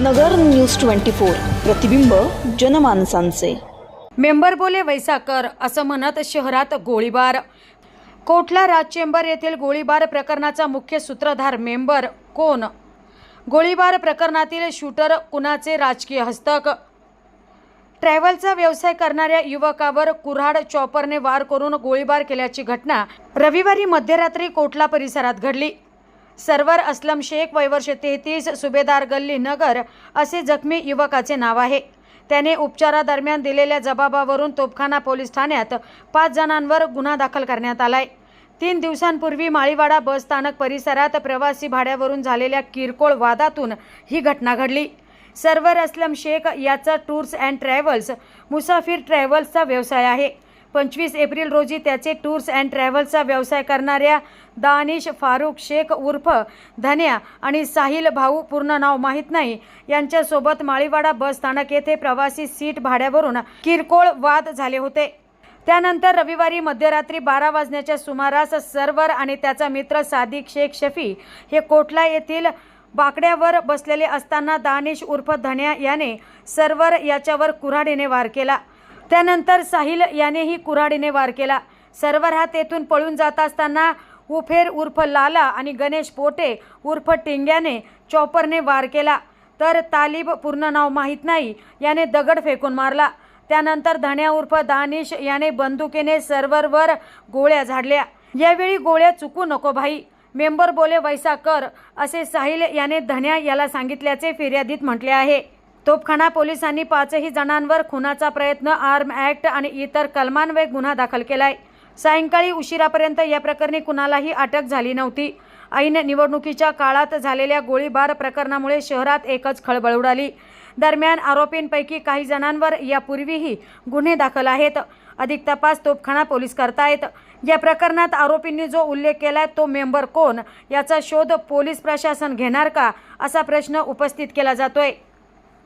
नगर news twenty four प्रतिबिंब जनमानसांचे. Member बोले वैसाकर असं म्हणत शहरात गोळीबार. कोटला राज चेंबर येथील गोळीबार प्रकरणाचा मुख्य सूत्रधार मेंबर कोण? गोळीबार प्रकरणातील शूटर कुणाचे राजकीय हस्तक? ट्रॅव्हलचा व्यवसाय करणाऱ्या युवकावर कुऱ्हाड चॉपरने वार करून गोळीबार केल्याची घटना रविवारी मध्यरात्री कोटला परिसरात घडली? सरवर असलम शेख वयवर्ष तेहतीस सुभेदार गल्ली नगर असे जखमी युवकाचे नाव आहे. त्याने उपचारादरम्यान दिलेल्या जबाबावरून तोपखाना पोलीस ठाण्यात पाच जणांवर गुन्हा दाखल करण्यात आलाय. तीन दिवसांपूर्वी माळीवाडा बस स्थानक परिसरात प्रवासी भाड्यावरून झालेल्या किरकोळ वादातून ही घटना घडली. सर्वर असलम शेख याचा टूर्स अँड ट्रॅव्हल्स मुसाफिर ट्रॅव्हल्सचा व्यवसाय आहे. पंचवीस एप्रिल रोजी त्याचे टूर्स अँड ट्रॅव्हल्सचा व्यवसाय करणाऱ्या दानिश फारूक शेख उर्फ धन्या आणि साहिल भाऊ पूर्ण नाव माहीत नाही. यांच्यासोबत माळीवाडा बस स्थानक येथे प्रवासी सीट भाड्यावरून किरकोळ वाद झाले होते. त्यानंतर रविवारी मध्यरात्री बारा वाजण्याच्या सुमारास सर्वर आणि त्याचा मित्र सादिक शेख शफी हे कोटला येथील बाकड्यावर बसलेले असताना दानिश उर्फ धन्या याने सर्वर याच्यावर कुऱ्हाडीने वार केला. त्यानंतर साहिल यानेही कुऱ्हाडीने वार केला. सर्वर हा तेथून पळून जात असताना उफेर उर्फ लाला आणि गणेश पोटे उर्फ टिंग्याने चॉपरने वार केला. तर तालिब पूर्ण नाव माहीत नाही याने दगड फेकून मारला. त्यानंतर धन्या उर्फ दानिश याने बंदुकीने सर्व्हरवर गोळ्या झाडल्या. यावेळी गोळ्या चुकू नको भाई मेंबर बोले वैसा कर असे साहिल याने धन्या याला सांगितल्याचे फिर्यादीत म्हटले आहे. तोपखाना पोलिसांनी पाचही जणांवर खुनाचा प्रयत्न आर्म ॲक्ट आणि इतर कलमान्वये गुन्हा दाखल केलाय. सायंकाळी उशिरापर्यंत या प्रकरणी कुणालाही अटक झाली नव्हती. ऐन निवडणुकीच्या काळात झालेल्या गोळीबार प्रकरणामुळे शहरात एकच खळबळ उडाली. दरम्यान आरोपींपैकी काही जणांवर यापूर्वीही गुन्हे दाखल आहेत. अधिक तपास तोपखाना पोलीस करतायत. या प्रकरणात आरोपींनी जो उल्लेख केलाय तो मेंबर कोण याचा शोध पोलीस प्रशासन घेणार का असा प्रश्न उपस्थित केला जातोय.